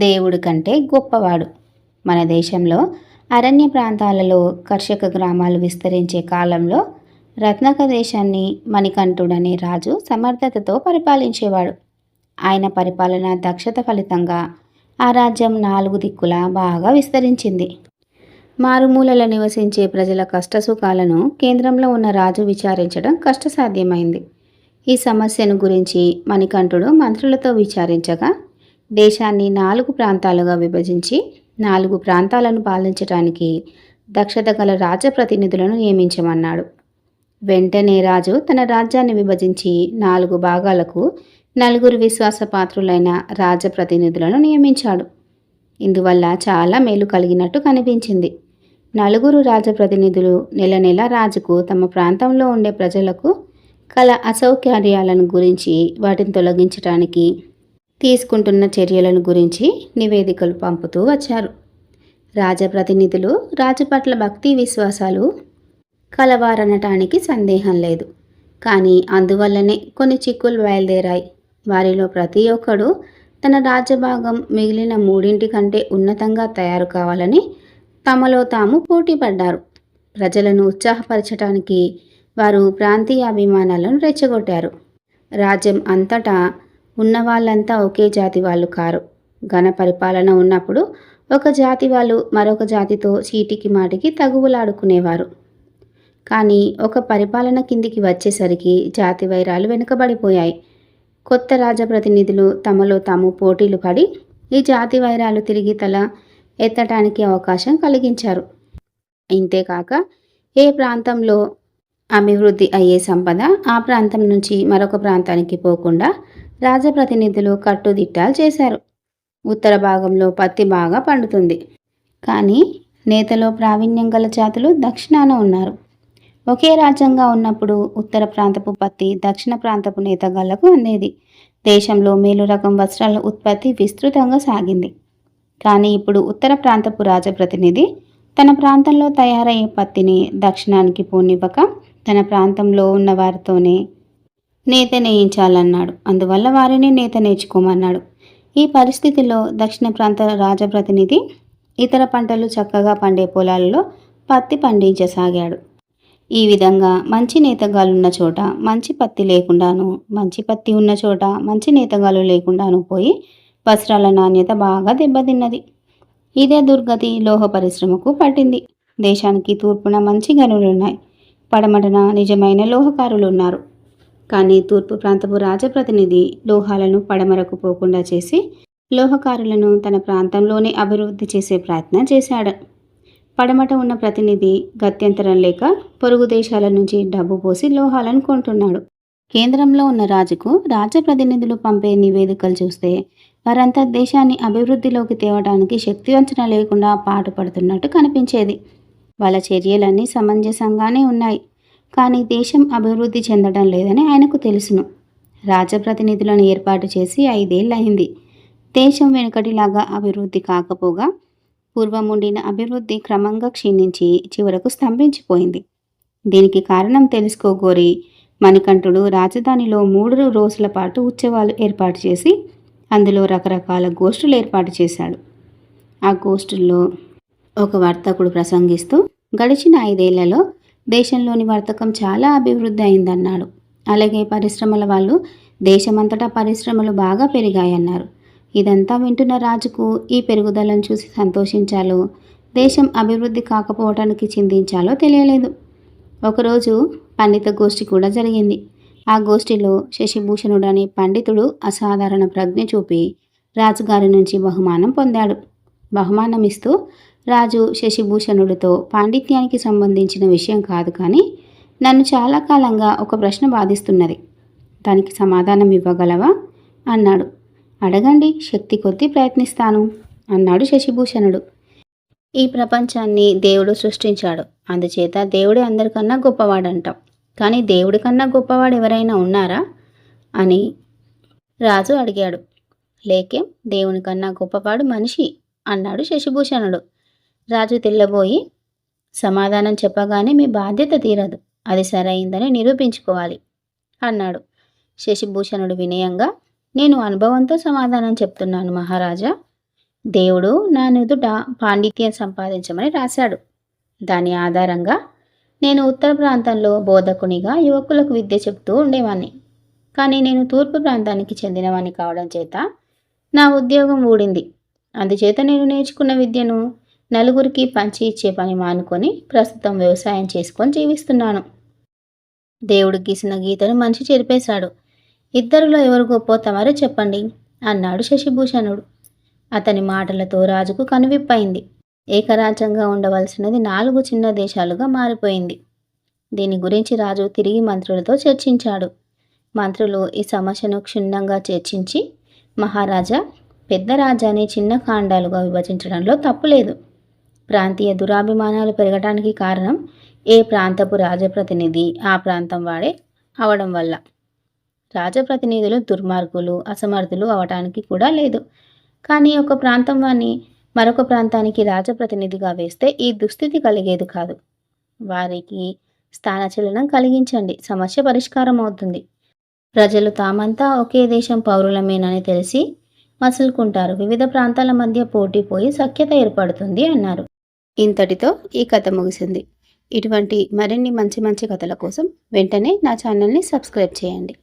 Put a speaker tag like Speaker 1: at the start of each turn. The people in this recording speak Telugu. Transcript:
Speaker 1: దేవుడి కంటే గొప్పవాడు. మన దేశంలో అరణ్య ప్రాంతాలలో కర్షక గ్రామాలు విస్తరించే కాలంలో రత్నక దేశాన్ని మణికంఠుడనే రాజు సమర్థతతో పరిపాలించేవాడు. ఆయన పరిపాలన దక్షత ఫలితంగా ఆ రాజ్యం నాలుగు దిక్కులా బాగా విస్తరించింది. మారుమూలల నివసించే ప్రజల కష్టసుఖాలను కేంద్రంలో ఉన్న రాజు విచారించడం కష్టసాధ్యమైంది. ఈ సమస్యను గురించి మణికంఠుడు మంత్రులతో విచారించగా దేశాన్ని నాలుగు ప్రాంతాలుగా విభజించి నాలుగు ప్రాంతాలను పాలించటానికి దక్షత గల రాజప్రతినిధులను నియమించమన్నాడు. వెంటనే రాజు తన రాజ్యాన్ని విభజించి నాలుగు భాగాలకు నలుగురు విశ్వాసపాత్రులైన రాజప్రతినిధులను నియమించాడు. ఇందువల్ల చాలా మేలు కలిగినట్టు కనిపించింది. నలుగురు రాజప్రతినిధులు నెల నెల రాజుకు తమ ప్రాంతంలో ఉండే ప్రజలకు కల అసౌకర్యాలను గురించి వాటిని తొలగించడానికి తీసుకుంటున్న చర్యలను గురించి నివేదికలు పంపుతూ వచ్చారు. రాజప్రతినిధులు రాజు పట్ల భక్తి విశ్వాసాలు కలవారనటానికి సందేహం లేదు. కానీ అందువల్లనే కొన్ని చిక్కులు బయలుదేరాయి. వారిలో ప్రతి ఒక్కడు తన రాజ్యభాగం మిగిలిన మూడింటి కంటే ఉన్నతంగా తయారు కావాలని తమలో తాము పోటీపడ్డారు. ప్రజలను ఉత్సాహపరచడానికి వారు ప్రాంతీయ అభిమానాలను రెచ్చగొట్టారు. రాజ్యం అంతటా ఉన్న వాళ్ళంతా ఒకే జాతి వాళ్ళు కారు. ఘన పరిపాలన ఉన్నప్పుడు ఒక జాతి వాళ్ళు మరొక జాతితో చీటికి మాటికి తగువులాడుకునేవారు. కానీ ఒక పరిపాలన కిందికి వచ్చేసరికి జాతి వైరాలు వెనుకబడిపోయాయి. కొత్త రాజప్రతినిధులు తమలో తాము పోటీలు పడి ఈ జాతి వైరాలు తిరిగి తల ఎత్తడానికి అవకాశం కలిగించారు. ఇంతేకాక ఏ ప్రాంతంలో అభివృద్ధి అయ్యే సంపద ఆ ప్రాంతం నుంచి మరొక ప్రాంతానికి పోకుండా రాజప్రతినిధులు కట్టుదిట్టాలు చేశారు. ఉత్తర భాగంలో పత్తి బాగా పండుతుంది. కానీ నేతలో ప్రావీణ్యం గల జాతులు దక్షిణాన ఉన్నారు. ఒకే రాజ్యంగా ఉన్నప్పుడు ఉత్తర ప్రాంతపు పత్తి దక్షిణ ప్రాంతపు నేతగాళ్ళకు అందేది. దేశంలో మేలు రకం వస్త్రాల ఉత్పత్తి విస్తృతంగా సాగింది. కానీ ఇప్పుడు ఉత్తర ప్రాంతపు రాజప్రతినిధి తన ప్రాంతంలో తయారయ్యే పత్తిని దక్షిణానికి పోనివ్వక తన ప్రాంతంలో ఉన్న వారితోనే నేత నేయించాలన్నాడు. అందువల్ల వారిని నేత నేర్చుకోమన్నాడు. ఈ పరిస్థితిలో దక్షిణ ప్రాంత రాజప్రతినిధి ఇతర పంటలు చక్కగా పండే పొలాలలో పత్తి పండించసాగాడు. ఈ విధంగా మంచి నేతగాలున్న చోట మంచి పత్తి లేకుండాను మంచి పత్తి ఉన్న చోట మంచి నేతగాలు లేకుండాను పోయి వస్త్రాల నాణ్యత బాగా దెబ్బతిన్నది. ఇదే దుర్గతి లోహ పరిశ్రమకు పట్టింది. దేశానికి తూర్పున మంచి గనులున్నాయి. పడమటన నిజమైన లోహకారులు ఉన్నారు కానీ తూర్పు ప్రాంతపు రాజప్రతినిధి లోహాలను పడమరకు పోకుండా చేసి లోహకారులను తన ప్రాంతంలోనే అభివృద్ధి చేసే ప్రయత్నం చేశాడు. పడమట ఉన్న ప్రతినిధి గత్యంతరం లేక పొరుగు దేశాల నుంచి డబ్బు పోసి లోహాలను కొంటున్నాడు. కేంద్రంలో ఉన్న రాజుకు రాజప్రతినిధులు పంపే నివేదికలు చూస్తే వారంతా దేశాన్ని అభివృద్ధిలోకి తేవడానికి శక్తివంచన లేకుండా పాటుపడుతున్నట్టు కనిపించేది. వాళ్ళ చర్యలన్నీ సమంజసంగానే ఉన్నాయి. కానీ దేశం అభివృద్ధి చెందడం లేదని ఆయనకు తెలుసును. రాజప్రతినిధులను ఏర్పాటు చేసి ఐదేళ్ళయింది దేశం వెనుకటిలాగా అభివృద్ధి కాకపోగా పూర్వం ఉండిన అభివృద్ధి క్రమంగా క్షీణించి చివరకు స్తంభించిపోయింది. దీనికి కారణం తెలుసుకోగోరి మణికంఠుడు రాజధానిలో మూడు రోజుల పాటు ఉత్సవాలు ఏర్పాటు చేసి అందులో రకరకాల గోష్ఠులు ఏర్పాటు చేశాడు. ఆ గోష్ఠుల్లో ఒక వర్తకుడు ప్రసంగిస్తూ గడిచిన ఐదేళ్ళలో దేశంలోని వర్తకం చాలా అభివృద్ధి అయిందన్నాడు. అలాగే పరిశ్రమల వాళ్ళు దేశమంతటా పరిశ్రమలు బాగా పెరిగాయన్నారు. ఇదంతా వింటున్న రాజుకు ఈ పెరుగుదలను చూసి సంతోషించాలో దేశం అభివృద్ధి కాకపోవటానికి చిందించాలో తెలియలేదు. ఒకరోజు పండిత గోష్ఠి కూడా జరిగింది. ఆ గోష్ఠిలో శశిభూషణుడు అనే పండితుడు అసాధారణ ప్రజ్ఞ చూపి రాజుగారి నుంచి బహుమానం పొందాడు. బహుమానం ఇస్తూ రాజు శశిభూషణుడితో పాండిత్యానికి సంబంధించిన విషయం కాదు కానీ నన్ను చాలా కాలంగా ఒక ప్రశ్న బాధిస్తున్నది. దానికి సమాధానం ఇవ్వగలవా? అన్నాడు. అడగండి శక్తి కొద్దీ ప్రయత్నిస్తాను అన్నాడు శశిభూషణుడు. ఈ ప్రపంచాన్ని దేవుడు సృష్టించాడు. అందుచేత దేవుడే అందరికన్నా గొప్పవాడంటాం. కానీ దేవుడి కన్నా గొప్పవాడు ఎవరైనా ఉన్నారా? అని రాజు అడిగాడు. లేకే దేవుని కన్నా గొప్పవాడు మనిషి అన్నాడు శశిభూషణుడు. రాజు తెల్లబోయి సమాధానం చెప్పగానే మీ బాధ్యత తీరదు. అది సరైందని నిరూపించుకోవాలి అన్నాడు. శశిభూషణుడు వినయంగా నేను అనుభవంతో సమాధానం చెప్తున్నాను మహారాజా. దేవుడు నా నుదుట పాండిత్యం సంపాదించమని రాశాడు. దాని ఆధారంగా నేను ఉత్తర ప్రాంతంలో బోధకునిగా యువకులకు విద్య చెప్తూ ఉండేవాణ్ణి. కానీ నేను తూర్పు ప్రాంతానికి చెందినవాణ్ణి కావడం చేత నా ఉద్యోగం ఊడింది. అందుచేత నేను నేర్చుకున్న విద్యను నలుగురికి పంచి ఇచ్చే పని మానుకొని ప్రస్తుతం వ్యవసాయం చేసుకొని జీవిస్తున్నాను. దేవుడు గీసిన గీతను మనిషి చెరిపేశాడు. ఇద్దరిలో ఎవరు గొప్పో తమరే చెప్పండి అన్నాడు శశిభూషణుడు. అతని మాటలతో రాజుకు కనువిప్పైంది. ఏకరాజ్యంగా ఉండవలసినది నాలుగు చిన్న దేశాలుగా మారిపోయింది. దీని గురించి రాజు తిరిగి మంత్రులతో చర్చించాడు. మంత్రులు ఈ సమస్యను క్షుణ్ణంగా చర్చించి మహారాజా పెద్ద రాజ్యాన్ని చిన్న కాండాలుగా విభజించడంలో తప్పులేదు. ప్రాంతీయ దురాభిమానాలు పెరగటానికి కారణం ఏ ప్రాంతపు రాజప్రతినిధి? ఆ ప్రాంతం వాడే అవడం వల్ల. రాజప్రతినిధులు దుర్మార్గులు అసమర్థులు అవటానికి కూడా లేదు. కానీ ఒక ప్రాంతం వారిని మరొక ప్రాంతానికి రాజప్రతినిధిగా వేస్తే ఈ దుస్థితి కలిగేది కాదు. వారికి స్థానచలనం కలిగించండి. సమస్య పరిష్కారం అవుతుంది. ప్రజలు తామంతా ఒకే దేశం పౌరులమేనని తెలిసి మసులుకుంటారు. వివిధ ప్రాంతాల మధ్య పోటీ పోయి సఖ్యత ఏర్పడుతుంది అన్నారు. ఇంతటితో ఈ కథ ముగిసింది. ఇటువంటి మరిన్ని మంచి మంచి కథల కోసం వెంటనే నా ఛానల్ని సబ్స్క్రైబ్ చేయండి.